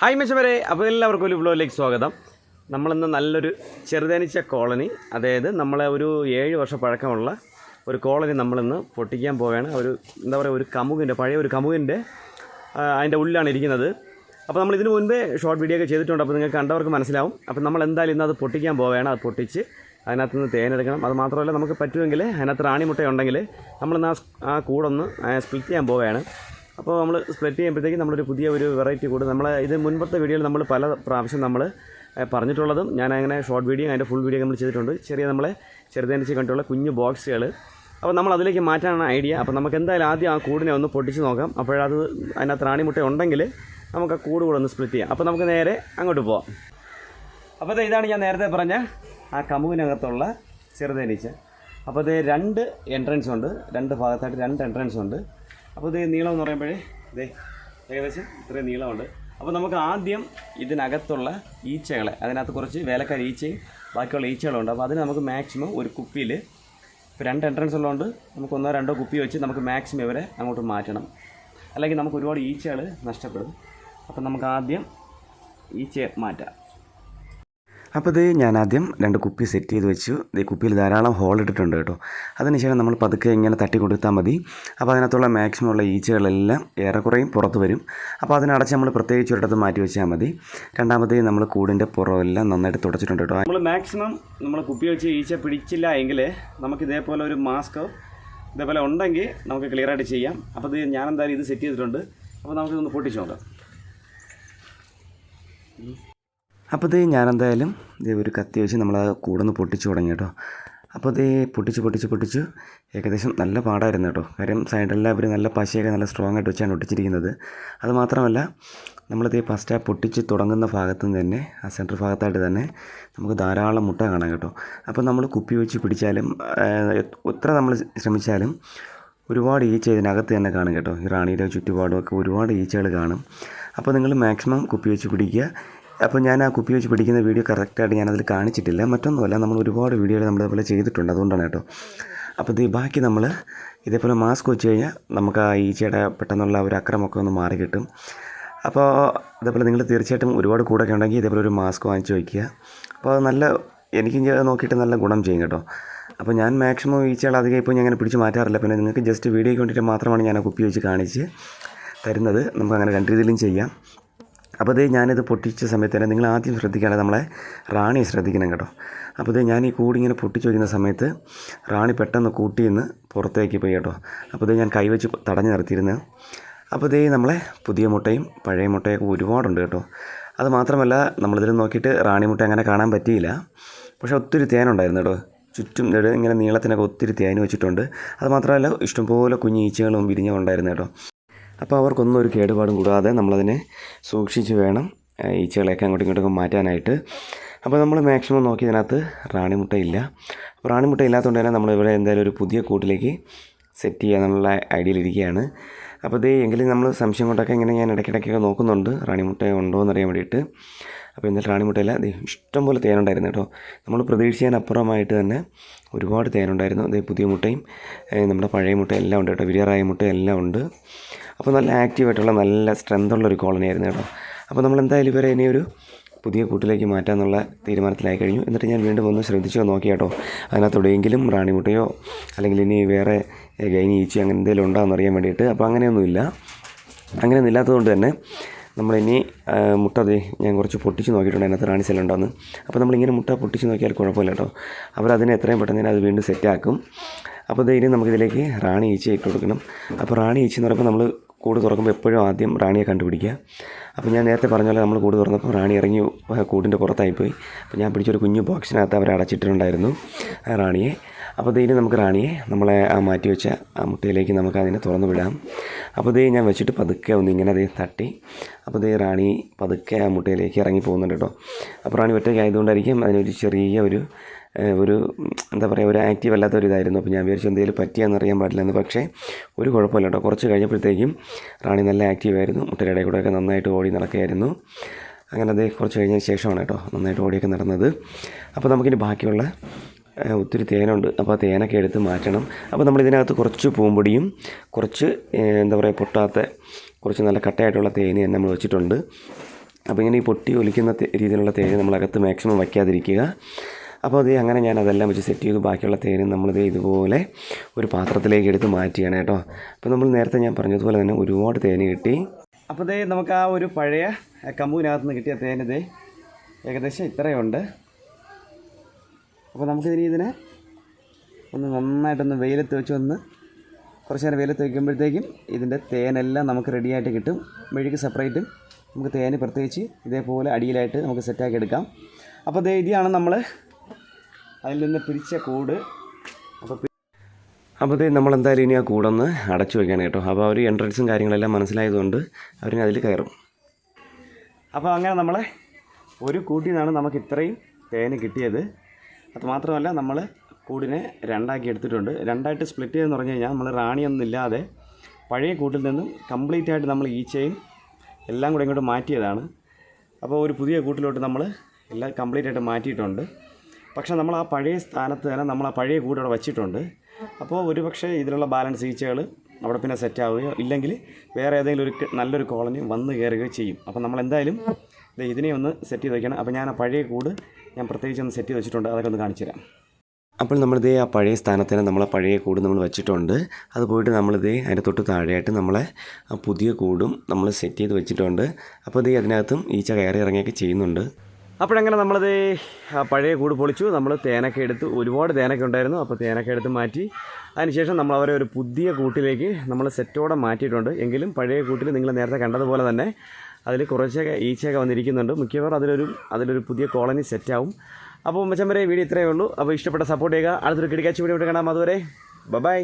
Hi മെച്ചവരെ അപ്പോൾ എല്ലാവർക്കും ഒരു വ്ലോഗിലേക്ക് സ്വാഗതം. നമ്മളിന്ന് നല്ലൊരു ചെറുതേനീച്ച കോളനി അതായത് നമ്മളെ ഒരു ഏഴ് വർഷം പഴക്കമുള്ള ഒരു കോളനി നമ്മളിന്ന് പൊട്ടിക്കാൻ പോവുകയാണ്. ഒരു എന്താ പറയുക ഒരു കമുകിന്റെ പഴയ ഒരു കമുകിന്റെ അതിന്റെ ഉള്ളിലാണ് ഇരിക്കുന്നത്. അപ്പോൾ നമ്മൾ ഇതിന് മുൻപേ ഷോർട്ട് വീഡിയോ ഒക്കെ ചെയ്തിട്ടുണ്ട് അപ്പോൾ നിങ്ങൾക്ക് കണ്ടവർക്ക് മനസ്സിലാവും. അപ്പോൾ നമ്മൾ എന്തായാലും ഇന്ന് അത് പൊട്ടിക്കാൻ പോവുകയാണ്. അത് പൊട്ടിച്ച് അതിനകത്ത് നിന്ന് തേനെടുക്കണം അത് മാത്രമല്ല നമുക്ക് പറ്റുമെങ്കിൽ അതിനകത്ത് റാണിമുട്ട ഉണ്ടെങ്കിൽ നമ്മളിന്ന് ആ കൂടൊന്ന് സ്പ്ലിറ്റ് ചെയ്യാൻ പോവുകയാണ്. അപ്പോൾ നമ്മൾ സ്പ്ലിറ്റ് ചെയ്യുമ്പോഴത്തേക്കും നമ്മളൊരു പുതിയ ഒരു വെറൈറ്റി കൂടും നമ്മൾ ഇത് മുൻപത്തെ വീഡിയോയിൽ നമ്മൾ പല പ്രാവശ്യം നമ്മൾ പറഞ്ഞിട്ടുള്ളതും ഞാൻ അങ്ങനെ ഷോർട്ട് വീഡിയോ അതിന്റെ ഫുൾ വീഡിയോ നമ്മൾ ചെയ്തിട്ടുണ്ട്. ചെറിയ നമ്മളെ ചെറുതേനിച്ച് കണ്ടുള്ള കുഞ്ഞു ബോക്സുകൾ അപ്പോൾ നമ്മൾ അതിലേക്ക് മാറ്റാനാണ് ഐഡിയ അപ്പോൾ നമുക്ക് എന്തായാലും ആദ്യം ആ കൂടിനെ ഒന്ന് പൊട്ടിച്ച് നോക്കാം. അപ്പോഴത് അതിനകത്ത് റാണിമുട്ട ഉണ്ടെങ്കിൽ നമുക്ക് ആ കൂട് കൂടെ ഒന്ന് സ്പ്ലിറ്റ് ചെയ്യാം. അപ്പോൾ നമുക്ക് നേരെ അങ്ങോട്ട് പോവാം. അപ്പോൾ ഇതാണ് ഞാൻ നേരത്തെ പറഞ്ഞ ആ കമുവിനകത്തുള്ള ചെറുതേനീച്ച. അപ്പോൾ ഇത് രണ്ട് എൻട്രൻസ് ഉണ്ട്. രണ്ട് ഭാഗത്തായിട്ട് രണ്ട് എൻട്രൻസ് ഉണ്ട്. അപ്പോൾ ഇത് നീളം എന്ന് പറയുമ്പോഴേ ഇതേ ഏകദേശം ഇത്രയും നീളമുണ്ട്. അപ്പോൾ നമുക്ക് ആദ്യം ഇതിനകത്തുള്ള ഈച്ചകളെ അതിനകത്ത് കുറച്ച് വേലക്കാർ ഈച്ചയും ബാക്കിയുള്ള ഈച്ചകളുണ്ട്. അപ്പോൾ അതിന് നമുക്ക് മാക്സിമം ഒരു കുപ്പിയിൽ ഇപ്പോൾ രണ്ട് എൻട്രൻസ് ഉള്ളതുകൊണ്ട് നമുക്ക് ഒന്നോ രണ്ടോ കുപ്പി വെച്ച് നമുക്ക് മാക്സിമം ഇവരെ അങ്ങോട്ട് മാറ്റണം. അല്ലെങ്കിൽ നമുക്ക് ഒരുപാട് ഈച്ചകൾ നഷ്ടപ്പെടും. അപ്പോൾ നമുക്ക് ആദ്യം ഈച്ചയെ മാറ്റാം. അപ്പോൾ ഇത് ഞാൻ ആദ്യം രണ്ട് കുപ്പി സെറ്റ് ചെയ്ത് വെച്ചു. ഈ കുപ്പിയിൽ ധാരാളം ഹോൾ ഇട്ടിട്ടുണ്ട് കേട്ടോ. അതിനുശേഷം നമ്മൾ പതുക്കെ ഇങ്ങനെ തട്ടി കൊടുത്താൽ മതി. അപ്പോൾ അതിനകത്തുള്ള മാക്സിമം ഉള്ള ഈച്ചകളെല്ലാം ഏറെക്കുറയും പുറത്ത് വരും. അപ്പോൾ അതിനടച്ച് നമ്മൾ പ്രത്യേകിച്ച് ഒരിടത്ത് മാറ്റി വെച്ചാൽ മതി. രണ്ടാമത് നമ്മൾ കൂടിന്റെ പുറമെല്ലാം നന്നായിട്ട് തുടച്ചിട്ടുണ്ട് കേട്ടോ. നമ്മൾ മാക്സിമം നമ്മൾ കുപ്പി വെച്ച് ഈച്ച പിടിച്ചില്ല എങ്കിൽ നമുക്ക് ഇതേപോലെ ഒരു മാസ്ക് ഇതേപോലെ ഉണ്ടെങ്കിൽ നമുക്ക് ക്ലിയർ ആയിട്ട് ചെയ്യാം. അപ്പോൾ ഇത് ഞാൻ എന്തായാലും ഇത് സെറ്റ് ചെയ്തിട്ടുണ്ട്. അപ്പോൾ നമുക്കിതൊന്ന് പൊട്ടിച്ച് നോക്കാം. അപ്പോൾ ഇത് ഞാനെന്തായാലും ഇത് ഒരു കത്തി വെച്ച് നമ്മൾ ആ കൂടൊന്ന് പൊട്ടിച്ച് തുടങ്ങി കേട്ടോ. അപ്പോൾ ഇത് പൊട്ടിച്ച് പൊട്ടിച്ച് പൊട്ടിച്ച് ഏകദേശം നല്ല പാടായിരുന്നു കേട്ടോ. കാര്യം സൈഡെല്ലാം അവർ നല്ല പശയൊക്കെ നല്ല സ്ട്രോങ് ആയിട്ട് വെച്ചാണ് ഒട്ടിച്ചിരിക്കുന്നത്. അതുമാത്രമല്ല നമ്മളിത് ഫസ്റ്റ് ആ പൊട്ടിച്ച് തുടങ്ങുന്ന ഭാഗത്ത് നിന്ന് തന്നെ ആ സെന്റർ ഭാഗത്തായിട്ട് തന്നെ നമുക്ക് ധാരാളം മുട്ട കാണാം കേട്ടോ. അപ്പോൾ നമ്മൾ കുപ്പി വെച്ച് പിടിച്ചാലും എത്ര നമ്മൾ ശ്രമിച്ചാലും ഒരുപാട് ഈച്ച ഇതിനകത്ത് തന്നെ കാണും കേട്ടോ. ഈ റാണിയുടെ ചുറ്റുപാടും ഒക്കെ ഒരുപാട് ഈച്ചകൾ കാണും. അപ്പോൾ നിങ്ങൾ മാക്സിമം കുപ്പി വെച്ച് പിടിക്കുക. അപ്പോൾ ഞാൻ ആ കുപ്പി വെച്ച് പിടിക്കുന്ന വീഡിയോ കറക്റ്റായിട്ട് ഞാനതിൽ കാണിച്ചിട്ടില്ല. മറ്റൊന്നുമല്ല നമ്മൾ ഒരുപാട് വീഡിയോകൾ നമ്മൾ ഇതേപോലെ ചെയ്തിട്ടുണ്ട്. അതുകൊണ്ടാണ് കേട്ടോ. അപ്പോൾ ഇത് ബാക്കി നമ്മൾ ഇതേപോലെ മാസ്ക് വെച്ച് കഴിഞ്ഞാൽ നമുക്ക് ആ ഈച്ചയുടെ പെട്ടെന്നുള്ള ഒരു അക്രമമൊക്കെ ഒന്ന് മാറി കിട്ടും. അപ്പോൾ ഇതേപോലെ നിങ്ങൾ തീർച്ചയായിട്ടും ഒരുപാട് കൂടൊക്കെ ഉണ്ടെങ്കിൽ ഇതേപോലെ ഒരു മാസ്ക് വാങ്ങിച്ച് വയ്ക്കുക. അപ്പോൾ അത് നല്ല എനിക്ക് നോക്കിയിട്ട് നല്ല ഗുണം ചെയ്യും കേട്ടോ. അപ്പോൾ ഞാൻ മാക്സിമം ഈച്ചകൾ അധികം ഇപ്പോൾ ഞാൻ അങ്ങനെ പിടിച്ച് മാറ്റാറില്ല. പിന്നെ നിങ്ങൾക്ക് ജസ്റ്റ് വീഡിയോയ്ക്ക് വേണ്ടിയിട്ട് മാത്രമാണ് ഞാൻ ആ കുപ്പി വെച്ച് കാണിച്ച് തരുന്നത്. നമുക്ക് അങ്ങനെ രണ്ട് രീതിയിലും ചെയ്യാം. അപ്പോൾ ഇത് ഞാനിത് പൊട്ടിച്ച സമയത്ത് തന്നെ നിങ്ങൾ ആദ്യം ശ്രദ്ധിക്കാതെ നമ്മളെ റാണിയെ ശ്രദ്ധിക്കണം കേട്ടോ. അപ്പോൾ ഇത് ഞാൻ ഈ കൂടിങ്ങനെ പൊട്ടിച്ച് വയ്ക്കുന്ന സമയത്ത് റാണി പെട്ടെന്ന് കൂട്ടിന്ന് പുറത്തേക്ക് പോയി കേട്ടോ. അപ്പോൾ ഇത് ഞാൻ കൈവച്ച് തടഞ്ഞു നിർത്തിയിരുന്നു. അപ്പോൾ ഇതേ നമ്മളെ പുതിയ മുട്ടയും പഴയ മുട്ടയും മുട്ടയൊക്കെ ഒരുപാടുണ്ട് കേട്ടോ. അത് മാത്രമല്ല നമ്മളിതിൽ നോക്കിയിട്ട് റാണി മുട്ട അങ്ങനെ കാണാൻ പറ്റിയില്ല. പക്ഷേ ഒത്തിരി തേനുണ്ടായിരുന്നു കേട്ടോ. ചുറ്റും ഇങ്ങനെ നീളത്തിനൊക്കെ ഒത്തിരി തേൻ വെച്ചിട്ടുണ്ട്. അത് മാത്രമല്ല ഇഷ്ടംപോലെ കുഞ്ഞു ഈച്ചകളും വിരിഞ്ഞുണ്ടായിരുന്നു കേട്ടോ. അപ്പോൾ അവർക്കൊന്നും ഒരു കേടുപാടും കൂടാതെ നമ്മളതിനെ സൂക്ഷിച്ച് വേണം ഈച്ചകളെയൊക്കെ അങ്ങോട്ടും ഇങ്ങോട്ടൊക്കെ മാറ്റാനായിട്ട്. അപ്പോൾ നമ്മൾ മാക്സിമം നോക്കി ഇതിനകത്ത് റാണിമുട്ട ഇല്ല അപ്പോൾ റാണിമുട്ട ഇല്ലാത്തതുകൊണ്ട് തന്നെ നമ്മളിവിടെ എന്തായാലും ഒരു പുതിയ കൂട്ടിലേക്ക് സെറ്റ് ചെയ്യാനുള്ള ഐഡിയയിലിരിക്കുകയാണ് അപ്പോൾ ഇത് എങ്കിലും നമ്മൾ സംശയം കൊണ്ടൊക്കെ ഇങ്ങനെ ഞാൻ ഇടയ്ക്കിടയ്ക്കൊക്കെ നോക്കുന്നുണ്ട് റാണിമുട്ട ഉണ്ടോ എന്നറിയാൻ വേണ്ടിയിട്ട്. അപ്പോൾ ഇന്നലെ റാണിമുട്ടയിൽ ഇഷ്ടംപോലെ തേനുണ്ടായിരുന്നു കേട്ടോ. നമ്മൾ പ്രതീക്ഷിക്കാനപ്പുറമായിട്ട് തന്നെ ഒരുപാട് തേനുണ്ടായിരുന്നു അതേ പുതിയ മുട്ടയും നമ്മുടെ പഴയ മുട്ട എല്ലാം ഉണ്ട് കേട്ടോ. വിരിയറായ മുട്ട എല്ലാം ഉണ്ട്. അപ്പോൾ നല്ല ആക്റ്റീവായിട്ടുള്ള നല്ല സ്ട്രെങ്ത് ഉള്ള ഒരു കോളനി ആയിരുന്നു കേട്ടോ. അപ്പോൾ നമ്മൾ എന്തായാലും ഇവരെ ഇനി ഒരു പുതിയ കൂട്ടിലേക്ക് മാറ്റാമെന്നുള്ള തീരുമാനത്തിലായി കഴിഞ്ഞു. എന്നിട്ട് ഞാൻ വീണ്ടും ഒന്ന് ശ്രദ്ധിച്ചോ നോക്കി കേട്ടോ. അതിനകത്ത് എവിടെയെങ്കിലും റാണിമുട്ടയോ അല്ലെങ്കിൽ ഇനി വേറെ ഗൈനി ഈച്ചി അങ്ങനെ എന്തെങ്കിലും ഉണ്ടോ എന്നറിയാൻ വേണ്ടിയിട്ട്. അപ്പോൾ അങ്ങനെയൊന്നുമില്ല. അങ്ങനെയൊന്നും ഇല്ലാത്തതുകൊണ്ട് തന്നെ നമ്മളിനി മുട്ട അതെ ഞാൻ കുറച്ച് പൊട്ടിച്ച് നോക്കിയിട്ടുണ്ട് അതിനകത്ത് റാണി സെൽ ഉണ്ടോയെന്ന് അപ്പോൾ നമ്മളിങ്ങനെ മുട്ട പൊട്ടിച്ച് നോക്കിയാൽ കുഴപ്പമില്ല കേട്ടോ അവരതിനെ എത്രയും പെട്ടെന്ന് തന്നെ അത് വീണ്ടും സെറ്റാക്കും അപ്പോൾ ഇനി നമുക്കിതിലേക്ക് റാണി ഈച്ച ഇട്ട് കൊടുക്കണം. അപ്പോൾ റാണി ഈച്ച എന്ന് പറയുമ്പോൾ നമ്മൾ കൂട് തുറക്കുമ്പോൾ എപ്പോഴും ആദ്യം റാണിയെ കണ്ടുപിടിക്കുക. അപ്പോൾ ഞാൻ നേരത്തെ പറഞ്ഞ പോലെ നമ്മൾ കൂട് തുറന്നപ്പോൾ റാണി ഇറങ്ങി കൂടിന്റെ പുറത്തായിപ്പോയി. അപ്പോൾ ഞാൻ പിടിച്ചൊരു കുഞ്ഞു ബോക്സിനകത്ത് അവരെ അടച്ചിട്ടിട്ടുണ്ടായിരുന്നു ആ റാണിയെ. അപ്പോൾ ഇനി നമുക്ക് റാണിയെ നമ്മളെ ആ മാറ്റി വെച്ച ആ മുട്ടയിലേക്ക് നമുക്ക് അതിനെ തുറന്നു വിടാം. അപ്പോൾ ദേ ഞാൻ വെച്ചിട്ട് പതുക്കെ ഒന്ന് ഇങ്ങനെ ദേ തട്ടി. അപ്പോൾ ദേ റാണി പതുക്കെ ആ മുട്ടയിലേക്ക് ഇറങ്ങി പോകുന്നുണ്ട് കേട്ടോ. അപ്പോൾ റാണി ഒറ്റയ്ക്ക് ആയതുകൊണ്ടായിരിക്കും അതിനൊരു ചെറിയ ഒരു ഒരു എന്താ പറയുക ഒരു ആക്റ്റീവ് അല്ലാത്ത ഒരു ഇതായിരുന്നു. അപ്പോൾ ഞാൻ വിചാരിച്ചു എന്തെങ്കിലും പറ്റിയാന്ന് അറിയാൻ പാടില്ല എന്ന്. പക്ഷേ ഒരു കുഴപ്പമില്ല കേട്ടോ. കുറച്ച് കഴിഞ്ഞപ്പോഴത്തേക്കും റാണി നല്ല ആക്റ്റീവായിരുന്നു മുട്ടയുടെ ഇടയിൽ കൂടെയൊക്കെ നന്നായിട്ട് ഓടി നടക്കുകയായിരുന്നു. അങ്ങനെ അത് കുറച്ച് കഴിഞ്ഞതിന് ശേഷമാണ് കേട്ടോ നന്നായിട്ട് ഓടിയൊക്കെ നടന്നത്. അപ്പോൾ നമുക്കിനി ബാക്കിയുള്ള ഒത്തിരി തേനുണ്ട്. അപ്പോൾ ആ തേനൊക്കെ എടുത്ത് മാറ്റണം. അപ്പോൾ നമ്മൾ ഇതിനകത്ത് കുറച്ച് പൂമ്പൊടിയും കുറച്ച് എന്താ പറയുക പൊട്ടാത്ത കുറച്ച് നല്ല കട്ടയായിട്ടുള്ള തേന് തന്നെ നമ്മൾ വെച്ചിട്ടുണ്ട്. അപ്പോൾ ഇങ്ങനെ ഈ പൊട്ടി ഒലിക്കുന്ന രീതിയിലുള്ള തേന് നമ്മളകത്ത് മാക്സിമം വയ്ക്കാതിരിക്കുക. അപ്പോൾ അതേ അങ്ങനെ ഞാൻ അതെല്ലാം വെച്ച് സെറ്റ് ചെയ്തു. ബാക്കിയുള്ള തേനും നമ്മളിത് ഇതുപോലെ ഒരു പാത്രത്തിലേക്ക് എടുത്ത് മാറ്റിയാണ് കേട്ടോ. അപ്പോൾ നമ്മൾ നേരത്തെ ഞാൻ പറഞ്ഞതുപോലെ തന്നെ ഒരുപാട് തേന് കിട്ടി. അപ്പോൾ ദേ നമുക്ക് ആ ഒരു പഴയ കമ്പൂവിനകത്ത് നിന്ന് കിട്ടിയ തേനിതേ ഏകദേശം ഇത്രയുണ്ട്. അപ്പോൾ നമുക്ക് നമുക്കിതിന് ഇതിനെ ഒന്ന് നന്നായിട്ടൊന്ന് വെയിലത്ത് വെച്ച് ഒന്ന് കുറച്ച് നേരം വെയിലത്ത് വയ്ക്കുമ്പോഴത്തേക്കും ഇതിന്റെ തേനെല്ലാം നമുക്ക് റെഡിയായിട്ട് കിട്ടും. മെഴുക്ക് സെപ്പറേറ്റും നമുക്ക് തേന് പ്രത്യേകിച്ച് ഇതേപോലെ അടിയിലായിട്ട് നമുക്ക് സെറ്റാക്കി എടുക്കാം. അപ്പോൾ ദേ ഇതിയാണ് നമ്മൾ അതിൽ നിന്ന് പിരിച്ച കൂട്. അപ്പോൾ അപ്പോൾ നമ്മൾ എന്തായാലും ഇനി ആ കൂടൊന്ന് അടച്ചു വയ്ക്കുകയാണ് കേട്ടോ. അപ്പോൾ അവർ എൻട്രൻസും കാര്യങ്ങളെല്ലാം മനസ്സിലായതുകൊണ്ട് അവരിനി അതിൽ കയറും. അപ്പോൾ അങ്ങനെ നമ്മളെ ഒരു കൂട്ടിൽ നിന്നാണ് നമുക്ക് ഇത്രയും തേന് കിട്ടിയത്. അത് മാത്രമല്ല നമ്മൾ കൂടിനെ രണ്ടാക്കി എടുത്തിട്ടുണ്ട്. രണ്ടായിട്ട് സ്പ്ലിറ്റ് ചെയ്തെന്ന് പറഞ്ഞു കഴിഞ്ഞാൽ നമ്മൾ റാണിയൊന്നും ഇല്ലാതെ പഴയ കൂട്ടിൽ നിന്നും കംപ്ലീറ്റ് ആയിട്ട് നമ്മൾ ഈച്ചയും എല്ലാം കൂടെ ഇങ്ങോട്ട് മാറ്റിയതാണ്. അപ്പോൾ ഒരു പുതിയ കൂട്ടിലോട്ട് നമ്മൾ എല്ലാം കംപ്ലീറ്റ് ആയിട്ട് മാറ്റിയിട്ടുണ്ട്. പക്ഷേ നമ്മൾ ആ പഴയ സ്ഥാനത്ത് തന്നെ നമ്മൾ ആ പഴയ കൂട് അവിടെ വച്ചിട്ടുണ്ട്. അപ്പോൾ ഒരു പക്ഷേ ഇതിലുള്ള ബാലൻസ് ഈച്ചകൾ അവിടെ പിന്നെ സെറ്റ് ആവുകയോ ഇല്ലെങ്കിൽ വേറെ ഏതെങ്കിലും ഒരു നല്ലൊരു കോളനി വന്ന് കയറുകയോ ചെയ്യും. അപ്പോൾ നമ്മൾ എന്തായാലും ഇതിനെ ഒന്ന് സെറ്റ് ചെയ്ത് വയ്ക്കണം അപ്പോൾ ഞാൻ ആ പഴയ കൂട് ഞാൻ പ്രത്യേകിച്ച് ഒന്ന് സെറ്റ് ചെയ്ത് വെച്ചിട്ടുണ്ട്. അതൊക്കെ ഒന്ന് കാണിച്ചു തരാം. അപ്പോൾ നമ്മളിതേ ആ പഴയ സ്ഥാനത്ത് തന്നെ നമ്മളെ പഴയ കൂട് നമ്മൾ വെച്ചിട്ടുണ്ട്. അത് പോയിട്ട് നമ്മളിതേ അതിന്റെ തൊട്ട് താഴെയായിട്ട് നമ്മളെ ആ പുതിയ കൂടും നമ്മൾ സെറ്റ് ചെയ്ത് വെച്ചിട്ടുണ്ട്. അപ്പോൾ ഇതേ അതിനകത്തും ഈച്ച കയറി ഇറങ്ങിയൊക്കെ ചെയ്യുന്നുണ്ട്. അപ്പോഴങ്ങനെ നമ്മളത് പഴയ കൂട് പൊളിച്ചു. നമ്മൾ തേനൊക്കെ എടുത്ത് ഒരുപാട് തേനൊക്കെ ഉണ്ടായിരുന്നു. അപ്പോൾ തേനൊക്കെ എടുത്ത് മാറ്റി. അതിനുശേഷം നമ്മൾ അവരെ ഒരു പുതിയ കൂട്ടിലേക്ക് നമ്മൾ സെറ്റോടെ മാറ്റിയിട്ടുണ്ട്. എങ്കിലും പഴയ കൂട്ടിൽ നിങ്ങൾ നേരത്തെ കണ്ടതുപോലെ തന്നെ അതിൽ കുറച്ചൊക്കെ ഈച്ചയൊക്കെ വന്നിരിക്കുന്നുണ്ട്. മിക്കവാറും അതിലൊരു അതിലൊരു പുതിയ കോളനി സെറ്റാവും. അപ്പോൾ മച്ചമ്പരെ വീഡിയോ ഇത്രയേ ഉള്ളൂ. അപ്പോൾ ഇഷ്ടപ്പെട്ട സപ്പോർട്ട് ചെയ്യുക. അടുത്തൊരു കിടക്കാച്ചി വീഡിയോ കാണാം. അതുവരെ ബൈ.